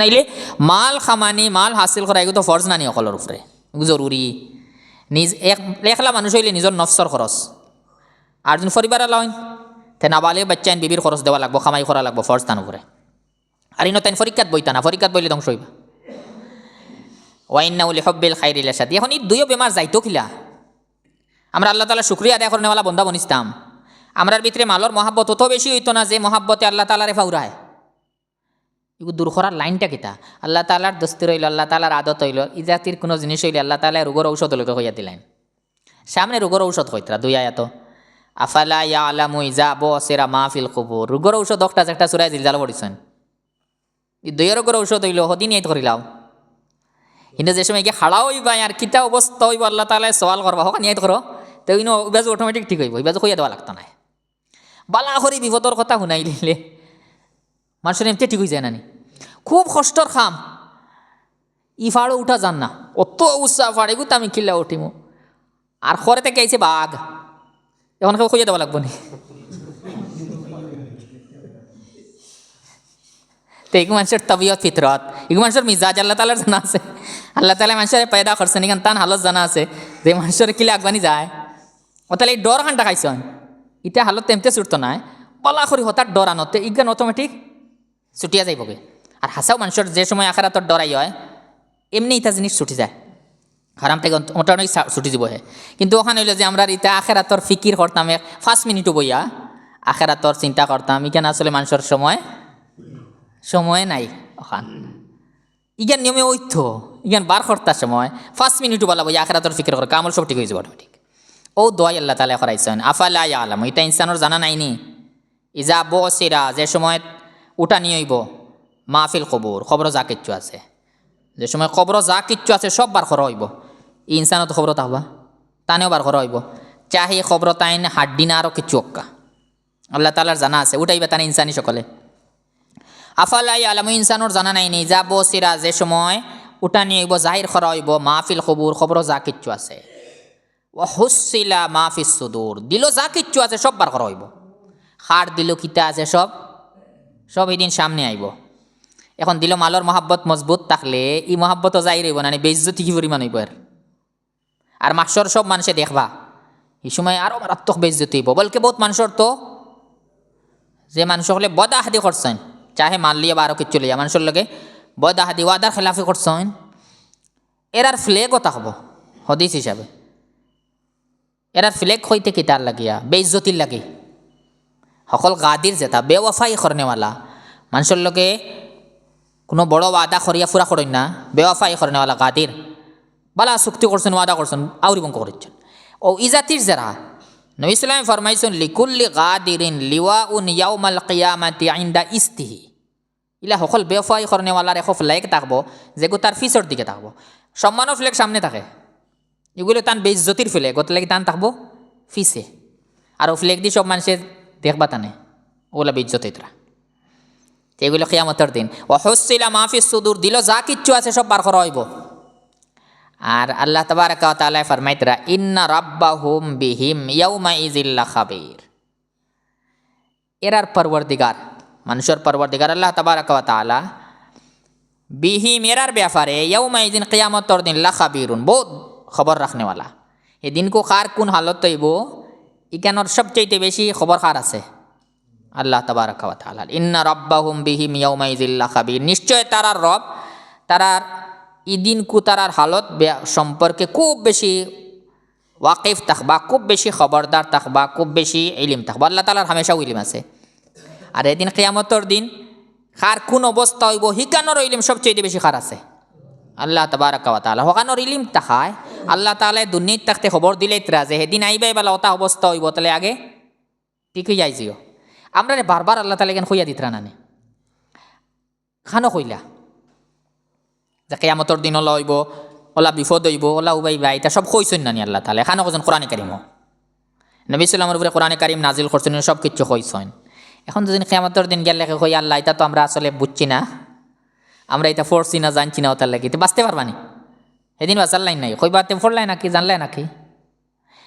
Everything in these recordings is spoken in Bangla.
নাইলে মাল খামানি, মাল হাসিল করা এগুলো ফর্জ নানি অকলের উপরে জরুরি নিজ এক, একলা মানুষ হইলে নিজের নফসর খরচ আর যদি পরিবার লয় তে নাবালে বাচ্চাইন বিবির খরচ দেওয়া লাগবো, খামাই করা লাগবো ফর্জ তান উপরে আর ইনো তাইন পরীক্ষাত বইতা না পরীক্ষাত বইলে ধ্বংস হইবা। ওয়াইন্না উলি হব্বিল খাইরিল সাথে এখন এই দুইও বেমার যাইতো খিলা। আমরা আল্লাহ তালা শুক্রিয়া আদায় করেনেওয়ালা বন্ধা বনিস্তাম আমরার ভিতরে মালর মহাব্বত অত বেশি হইতো না যে মহাব্বতে আল্লাহ তালারে ফাউরায়। এগুলো দূর করার লাইনটা কিতা? আল্লাহ তালার দস্তি রইল আল্লাহ তালার আদত হইল ইজাতির কোনো জিনিস হইলে আল্লাহ তালা রোগর ঔষধ হইলে হইয়া দিলেন। সামনে রোগর ঔষধ হইতরা দুই আয়াত। আফালা ইয়া আলামু ইজা ব সেরা মাহফিল কবুর। রোগর ঔষধ একটা একটা চুরাই জিলজাল পড়িছেন। এই দুই রোগর ঔষধ হইল, হদিন এই করিলাও। কিন্তু যে সময় গিয়ে হাড়াও হইবা আর কিতা অবস্থা হইব, আল্লাহ তালায় সওয়াল করবা, হোক নিয়াত করো। তো ইনো ইবাজ অটোমেটিক ঠিক হইব, ইবাজ হইয়া দেওয়া লাগতো না বালা করি বিপদর কথা শুনাই দিলে। মানুষের এমনি ঠিক হয়ে যায় নানি খুব কষ্টর খাম। ই উঠা যান না। অত উৎসাহ ফাড়ে গুতো আমি কিল্লা উঠিমু। আর খরে থেকে আইছে বাঘ। এখন কেউ খুঁজে দেওয়া লাগবো নি। তো এগু মানুষের তবিয়ত ফিতরত। এগু মানুষের মিজাজ আল্লাহ তালার জানা আছে। আল্লাহ তালা মানুষের পয়দা করছে নিকান তান হালত জানা আছে যে মানুষের কিলে আগবানি যায়। ও তাহলে এই ডর খানটা খাইছন ইটা হালত তেমতে ছুটতো নাই। বলা করি হঠাৎ ডর আনতে ইজ্ঞান অটোমেটিক ছুটিয়া যাইবগে। আর হাসাও মানুষের যে সময় আখারাতর ডরাই হয়, এমনি ইটা জিনিস ছুটি যায়। হারাম থেকে মোটামুটি ছুটি দিব হে। কিন্তু ওখানে হইল যে আমরা ইটা আখেরাতর ফিকির করতাম পাঁচ মিনিটও বইয়া আখেরাতর চিন্তা করতাম ইখানে আসলে মানুষের সময় সময় নাই ওখান। ইগান নিয়মে ঐথ ইগান বার করতার সময় পাঁচ মিনিটও বলা বই আখেরাতর ফিকির করে, কামল সব ঠিক হয়ে যাবে অটোমেটিক ও দোয়াই আল্লাহ তালা করাইছেন, আফালা আলাম এটা ইনসানোর জানা নাইনি। ইজা বসিরা, যে সময় উঠা নিয়ে হইব মাহফিল, কবর খবর যা কিচ্ছু আছে। যে সময় খবর যা কিচ্ছু আছে, সব বার করা হইব। ইনসানত খবর তাহবা তানেও বার করা হইব। চাহি খবর, তাইন হাড্ডি না আরও কিচ্ছু অক্কা আল্লাহ তালার জানা আছে, উঠাইবা তানে ইনসানি সকলে। আফালাই আলামু ইনসানোর জানা নাইনি যা বসিরা যে সময় উঠা নিয়ে হইব, জাহির করা হইব, মাহফিল খবর খবর যা কিচ্ছু আছে। হুসিলা মাহফিস সুদূর। দিল যা কিচ্ছু আছে, সব বার করা হইব। হার দিল কিতা আছে, সব সব এদিন সামনে আইব। এখন দিল মালর মহাব্বত মজবুত থাকলে ই মহাব্বতও যাই রইব না বেইজ্জতি কি পরিমাণ হইব আর মাসর সব মানুষে দেখবা, এই সময় আরও মারাত্মক বেইজ্জতি হইব। বলকে বহুত মানুষের তো, যে মানুষ হলে বদাহাদি করছেন চাহে মানলিয়ে বা আরও কিচ্ছু লিয়া মানুষের লগে বদাহাদি ওয়াদার খেলাফি করছেন এরার ফ্লেগও থাকব হদিস হিসাবে এরার ফ্লেগ হইতে কি তার লাগিয়া বেইজ্জতির লাগে সকল গাদির যেটা বেওয়াফাই করনেওয়ালা মানুষের লগে কোনো বড় ওয়াদা করিয়া ফুরা করেন না, বেওয়াফাই করনেওয়ালা গাদির বালা চুক্তি করছেন, ওয়াদা করছেন, আউরি বঙ্ক করেছেন ও ইজাতির যারা, নবী ইসলামে ফরমাইছেন, লিকুল্লি গাদিরিন লিওয়া উন ইয়াউমাল কিয়ামাতি আইন্দা ইস্তিহি। ইলা সকল বেফাই করনেওয়ালার এশ ফ্লেগ থাকব যেগু তার ফিসর দিকে থাকব। সম্মানৰ ফ্লেগ সামনে থাকে। এগুলো তান বেইজ্জতির ফ্লেগ ওতে লাগি টান থাকব ফিসে। আর ও ফ্লেগ দি সব মানুষের দেখবা তানে, ওগুলা হইতরা এগুলো কিয়ামতের দিন। অহসিলা মাহফিস সুদূর, দিল যা কিচ্ছু আছে সব বার করা হইব। আর আল্লাহ তবারকা তাআলা ফরমাইতরা, ইন্না রাব্বাহুম বিহিম ইয়াউমা ইজিল্লা খাবির এরার পরবর্দিগার মানুষের পরবর্দিগার আল্লাহ তবারকা তাআলা, বিহিম এরার ব্যাপারে ইয়াউমা ইদিন কিয়ামতর দিন লা খাবিরুন বহুত খবর রাখনেওয়ালা। এদিন কো খার কোন হালত তৈব ইকানোর সবচেয়ে বেশি খবর খার আছে। আল্লাহ তবারকা তাআলা ইন্না রাব্বাহুম বিহিম ইয়াউমা ইজিল্লা খাবির নিশ্চয় তারার রব, তারার ইদিন কুতারার হালত সম্পর্কে খুব বেশি ওয়াকিফ থাকবা, খুব বেশি খবরদার থাকবা, খুব বেশি ইলিম থাকবা। আল্লাহ তালার হামেশাও ইলিম আছে। আর এদিন কেয়ামতর দিন খার কোন অবস্থা হইব, হিকানোর ইলিম সবচেয়ে বেশি খার আছে। আল্লাহ তবারকা তালা হকানোর ইলিম তাকায় আল্লাহ তালায় দুর্নীত থাকতে খবর দিলে ইতরা যে সেদিন আইবাই বেলা ওটা অবস্থা হইব, তাহলে আগে ঠিক যাই জিও। আমরা বারবার আল্লাহ তালা এখান খুইয়া দিতরা নানে খানো কইলা? যে কেয়ামতর দিন ওলা হইব, ওলা বিপদ হইব, ওলা উবাই বা এটা সব কইসেন নানি আল্লাহ তাহলে এখানে কজন কোরআনে কারিম নবী সাল্লামের উপরে কোরআনে কারিম নাজিল করছেন, সব কিছু কইসেন এখন যদি কেয়ামতর দিন গেলে কই, আল্লাহ, এটা তো আমরা আসলে বুঝছি না, আমরা এটা ফোরছি না, জানছি না, ওটার লাগে বাঁচতে পারবানি সেদিন বাঁচার নাই। কইবা, তে ফোরলাই নাকি, জানলাই নাকি?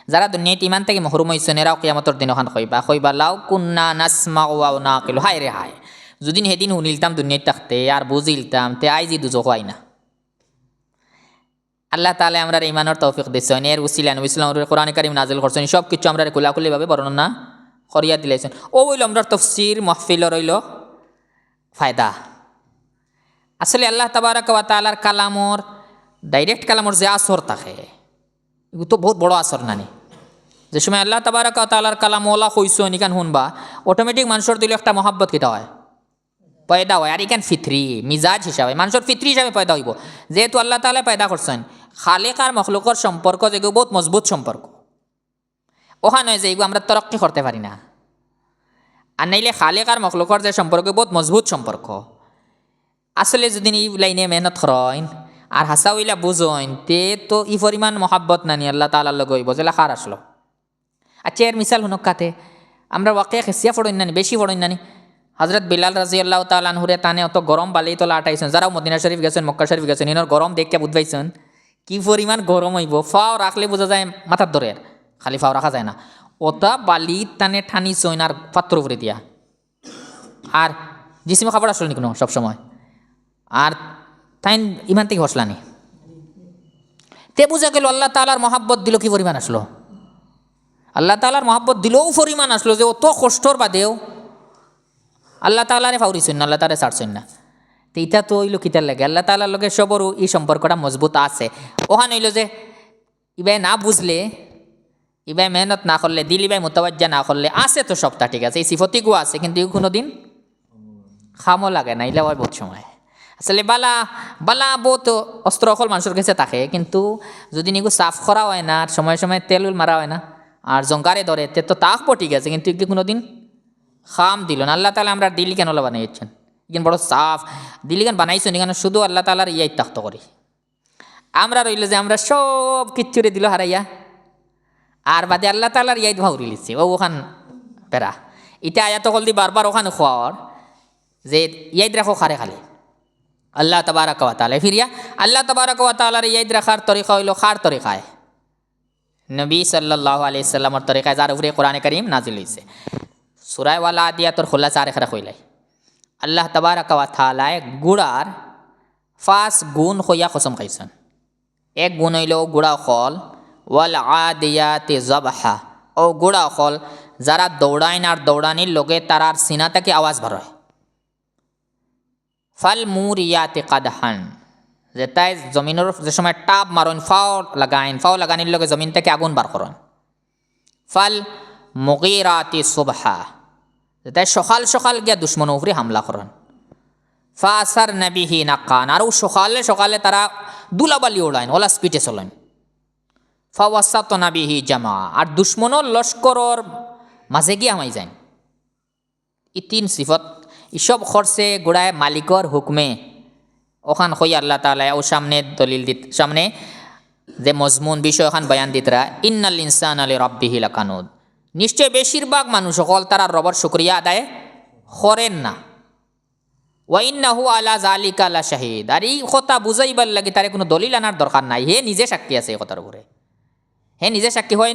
যারা দুনিয়াত ইমান থেকে মহরুম হয়েছেন এরাও কেয়ামতর দিন ওখান কইবা কইবা লাও কুন্না নাসমা ওয়াও না কিলো হায় রে হায়। যদি সেদিন শুনিলতাম দুনিয়াত থাকতে, আর বুঝিলতাম তে আইজি দুজো হয় না। আল্লাহ তালে আমরা ইমানের তৌফিক দিচ্ছেন এর উসিলা, নবী ইসলাম কোরআন কারিম নাজিল করছেন। সব কিছু আমরা খোলাখুলিভাবে বর্ণনা করিয়া দিলেছেন। ও হইল আমরা তফসির মহফিল রইল ফায়দা। আসলে আল্লাহ তাবারাক ওয়া তালার কালামর, ডাইরেক্ট কালামর যে আসর থাকে তো বহুত বড় আসর নানি। যে সময় আল্লাহ তাবারাক তালার কালাম ওলা কইস নিকান শুনবা অটোমেটিক মানুষের দিলে একটা মহাব্বত কিতা হয়? পয়দা হয়। আর ইকান ফিত্রি, মিজাজ হিসাবে, মানুষের ফিত্রি হিসাবে পয়দা হইব। যেহেতু আল্লাহ তালা পয়দা করছেন, খালেক আর মখলুকর সম্পর্ক যেগুলো বহুত মজবুত সম্পর্ক। ওহা নয় যে এগুলো আমরা তরক্কি করতে পারি না। আর নাইলে খালেক আর মখলুকর যে সম্পর্ক বহুত মজবুত সম্পর্ক। আসলে যদি এই লাইনে মেহনত করেন, আর হাসা উইলা বুঝইন তে তো ই পরিমাণ মহাব্বত নানি আল্লাহ তালার লগে হইব যেলা খার আসলো। আচ্ছা এর মিসাল হুনক কাতে। আমরা ওয়াকে খেসিয়া ফড়ইন নানি বেশি ফড়ইন নানি হজরত বিলাল রাজি আল্লাহ তালানহুরে তানে অত গরম বালি তোলা আটাইছেন। যারাও মদিনা শরীফ গেছেন, মক্কা শরীফ গেছেন, ইনর গরম দেখতে বুঝবাইছেন কি পরিমাণ গরম হইব। ফাও রাখলে বোঝা যায় মাথার ধরে খালি ফাও রাখা যায় না। ওটা বালি টানে ঠানি চইন আর পাত্র উপরে দিয়া। আর জিসিমে খাবার আসলো নি কোনো সবসময়। আর তাই ইমান থেকে হসলানি। তে বুঝা গেল আল্লাহ তালার মহাব্বত দিল কি পরিমাণ আসলো। আল্লাহ তালার মহাব্বত দিলেও পরিমাণ আসলো যে অত কষ্টর বাদেও আল্লাহ তালারে ফাউরিছেন না আল্লাহ তালে ছাড়ছেন না তো ইটা তো হইল কিতার লাগে। আল্লাহ তালার লগে সবরও এই সম্পর্কটা মজবুত আছে। ওখানে হইল যে ইবাই না বুঝলে, ইবাই মেহনত না করলে, দিল ইবাই মোতাবাজ্জা না করলে, আছে তো সবটা ঠিক আছে। এই সিফতিগু আছে, কিন্তু কোনো দিন খামও লাগে না ইলা হয় বহুত সময়। আসলে বালা বালা বহুত অস্ত্র অকল মানুষের কাছে থাকে, কিন্তু যদি নিগু সাফ করা হয় না সময় সময় তেল মারা হয় না আর জঙ্গারে ধরে, তে তো তাকবো ঠিক আছে কিন্তু এগুলো কোনো দিন খাম দিল না। আল্লাহ তালা আমরা দিল্লি কেন বানাইছেন ইখান বড় সাফ। দিল্লি কেন বানাইছেন? এখানে শুধু আল্লাহ তালার ইয়াই তাক্ত করি। আমরা রইল যে আমরা সব কিচ্ছুরে দিল হারাইয়া। আর বাদে আল্লাহ তালার ইয়াই ভাউরি লিখছি ও ওখান পেরা ইটা আয়াত কল দি বারবার ওখানে খোয়ার যে ইয়াদ রাখো খারে খালে। আল্লাহ তবারক ফিরিয়া আল্লাহ তবারক ওয়া তাআলার ইয়াদ রাখার তরিকা হইল খার তরিকায়। নবী সাল্লাল্লাহু আলাইহি সাল্লামর তরিকায় যার উপরে কোরআনে কারীম নাজিল হইছে। সুরায় ওয়ালা আদিয়াতর খোলা চার এখানে কইলাই আল্লাহ তবারক ওয়া তাআলায় গুড়ার ফার্স্ট গুণ হইয়া কসম খাইছেন। এক গুণ হইল গুড়া ফল ওয়াল আদিয়াতে জবাহা ও গুড়া ফল যারা দৌড়াইন আর দৌড়ানির লোকে তারার সিনা থেকে আওয়াজ বার হয় ফাল মুরিয়াতে কাদহান। যে তাই জমিনের যে সময় টাপ মারন, ফাও লাগাইন, ফাও লাগানির লগে জমিন থেকে আগুন বার করেন। ফাল মুগিরাতি সুবহা। যে তাই সকাল সকাল গিয়া দুশ্মন উপরে হামলা করেন। ফাসার নাবিহি নাকান। আর সকালে সকালে তারা দুলাবালি ওড়াইন ওলা স্পিডে চলেন। ফাওয়াসাত নাবিহি জামা। আর দুশ্মনের লস্করর মাঝে গিয়া হামাই যায় ই তিন সিফত। ইসব খরচে গোড়ায় মালিকর হুকমে ওখান হই আল্লাহ তালা ও সামনে দলিল দিত, সামনে যে মজমুন বিষয় ওখান বয়ান দিতরা ইন্নাল ইনসান আলী রব্বিহি লাকানুদ। নিশ্চয় বেশিরভাগ মানুষ সকল তারা রবর শুক্রিয়া আদায় করেন না। ওয়াইন্নাহু আলা জালিকা আলা শাহিদ। আর এই কথা বুঝাইবার লাগে তার কোনো দলিল আনার দরকার নাই। হে নিজে সাক্ষী আছে এই কথার উপরে। হে নিজে সাক্ষী হয়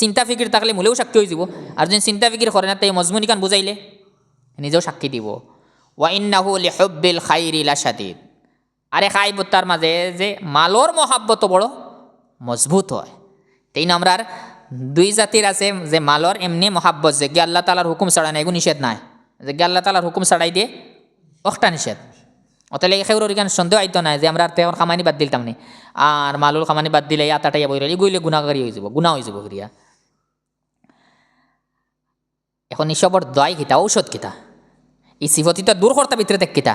চিন্তা ফিকির থাকলে মোলেও সাক্ষী হয়ে যাব। আর যদি চিন্তা ফিকির করে না তাই মজমুনিকান বুঝাইলে, নিজেও সাক্ষী দিব। ওয়াইন্নাহু লিহুব্বিল খাইরি লাশাদিদ আরে খাই তার মাঝে যে মালর মহাব্বত বড় মজবুত হয়। তিন আমরার দুই জাতির আছে যে মালর এমনি মহাব্বত, যে গে আল্লাহ তালার হুকুম ছাড়াই না এগুলো নিষেধ নাই। যে গে আল্লাহ তালার হুকুম ছাড়াই দিয়ে অখটা নিষেধ। অতলে সেগুলোর এখানে সন্দেহ আইতো নাই যে আমরা তেওঁৰ খামানি বাদ দিলতাম নি। আর মালুর খামানি বাদ দিলে আটাটাইয়া বই গইলে গুণাগারি হয়ে যাব গুণা হয়ে যাব করিয়া এখন ইসবর দয় কিতা, ঔষধ কিতা? ই সিফতিটা দূর করতে ভিতরে দেখ কিতা?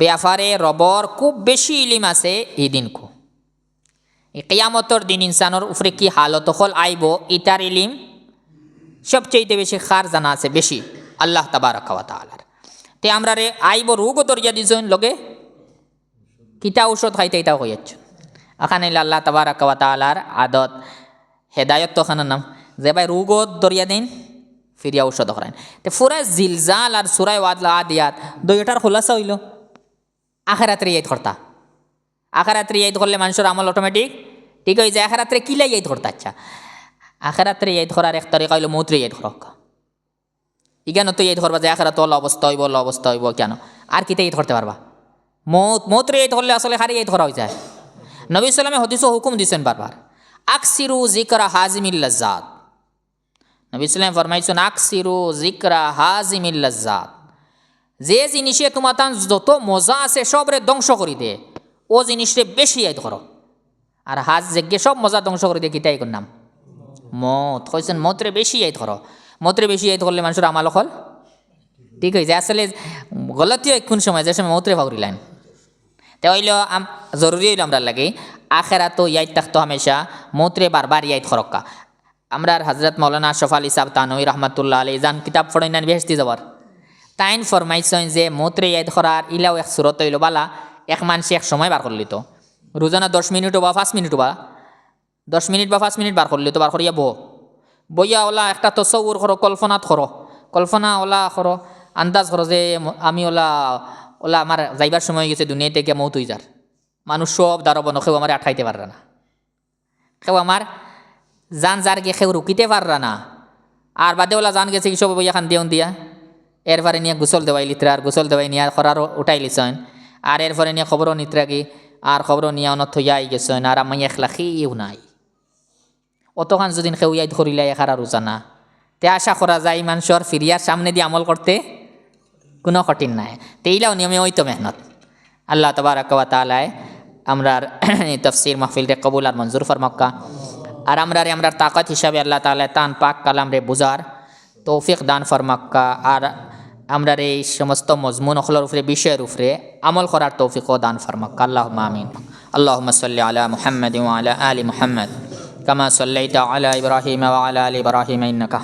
ব্যাপারে রবর খুব বেশি ইলিম আছে এই কেয়ামতর দিন ইনসানর উপরে কি হালত হল আইব ইটার ইলিম সবচেয়ে বেশি খার জানা আছে, বেশি। আল্লাহ তাবারক ওয়া তাআলার। তে আমরা রে আইব রোগও দরিয়া দিছন লগে। কিতা ঔষধ খাইতে এটাও কইয়াচ্ছ। এখানে আল্লাহ তাবারাক ওয়া তাআলার আদত, হেদায়ত তো খানার নাম। যে ভাই রোগও দরিয়া দিন, ফিরিয়া ঔষধ করেন তে ফুরা জিলজাল আর সুরাই ওয়াদলা আদিয়াত দুইটার খোলাসা হইল। আখেরাত্রে ইয়াদ করতা। আখেরাত্রে ইয়াদ করলে মানুষের আমল অটোমেটিক ঠিক হয়ে যায় আখেরাত্রে কিলা ইয়াদ করতা? আচ্ছা আখেরাত্রে ইয়াদ করার এক তরিকা হইল মৌত্রে ইয়াদ করক ইগানো তো ইয়াদ করবা যে আখেরাত অল অবস্থা হইব অল অবস্থা হইব কেন? আর কিতে ইয়াদ করতে পারবা? মৌত, মৌত্রে ইয়াদ করলে আসলে হারি ইয়াদ করা হয়ে যায় নবী সাল্লামে হদিসও হুকুম দিছেন বারবার। আকসিরু জিকরা হাজিমিল লজ্জাত। নবী সাল্লাম ফরমাইছেন, আকসিরু জিকরা হাজিমিল লজ্জাত। যে জিনিসে তোমার তান যত মজা আছে সবরে ধ্বংস করে দে, ও জিনিসটা বেশি আইত করো আর হাজ যেগে সব মজা ধ্বংস করে দিয়ে কিতাই নাম মত কইছেন মতরে বেশি আইত করো মতরে বেশি আইত করলে মানুষের আমাল হল। ঠিক হয়েছে আসলে গলতিও কোন সময়, যে সময় মতরে ভাগরিলেন তে হইল আম, জরুরি হইল আমরা লাগে আখেরা তো ইয়াইত থাকতো হামেশা মতরে বারবার ইয়াইত খরক্কা আমরা হজরত মৌলানা আশরফ আলী সাহ তানই রহমতুল্লাহ আলী জান কিতাব ফড়াই না বেহেস্তি যাবার তাইন ফরমাইছেন যে মতরে ইয়াদ করার ইলাও এক সুরত হইল বালা, এক মানুষে এক সময় বার করলি তো রোজানা দশ মিনিট বা পাঁচ মিনিট বা, দশ মিনিট বা পাঁচ মিনিট বার করলি তো বার করিয়া বহ। বইয়া ওলা একটা তসৌর করো, কল্পনাত করো। কল্পনা ওলা করো, আন্দাজ করো যে আমি ওলা ওলা আমার যাইবার সময় গেছে দুনিয়া থেকে মৌত হয়ে যার। মানুষ সব দাঁড়াব না, কেউ আমার আঠাইতে পারবে না। কেউ আমার জান যার গিয়ে কেউ রুকিতে পাররা না। আর বাদে ওলা জান গেছে কি সব বইয়া খান দিয়ন দিয়া। এরপরে নিয়ে গোসল দেওয়াই লিত্রার গোসল দেওয়াই নিয়ে খরার উঠাই লিছন। আর এরপরে নিয়ে খবরও নিত্রা কি, আর খবরও নিয়ে অনত থইয়াই গেছেন, আর আমি একলা খেয়েও নাই। অতখান যদি খেউয়াই ধরিলে এখার আর জানা তে আশা করা যায় মানুষের ফিরিয়ার সামনে দিয়ে আমল করতে কোনো কঠিন নাই। তেইলাও নিয়মে ওই তো মেহনত। আল্লাহ তবারক ওয়া তালায় আমরার তফসির মাহফিলরে কবুল আর মঞ্জুর ফরমক্কা। আর আমরা রে আমরার তাকত হিসাবে আল্লাহ তালা তান পাক কালাম রে বুজার তৌফিক দান ফরমাক্কা। আর আমরা এই সমস্ত মজমুন অখলর উপরে, বিষয়ের উপরে আমল করার তৌফিক ও দান ফরমাক। আল্লাহ মামিন আল্লাহ সাল্লি আলা মুহাম্মদ আলা আলী মুহাম্মদ। কামা সাল্লাইতা আলা ইব্রাহিম ওয়া আলা আলি ইব্রাহিম ইন্নাকা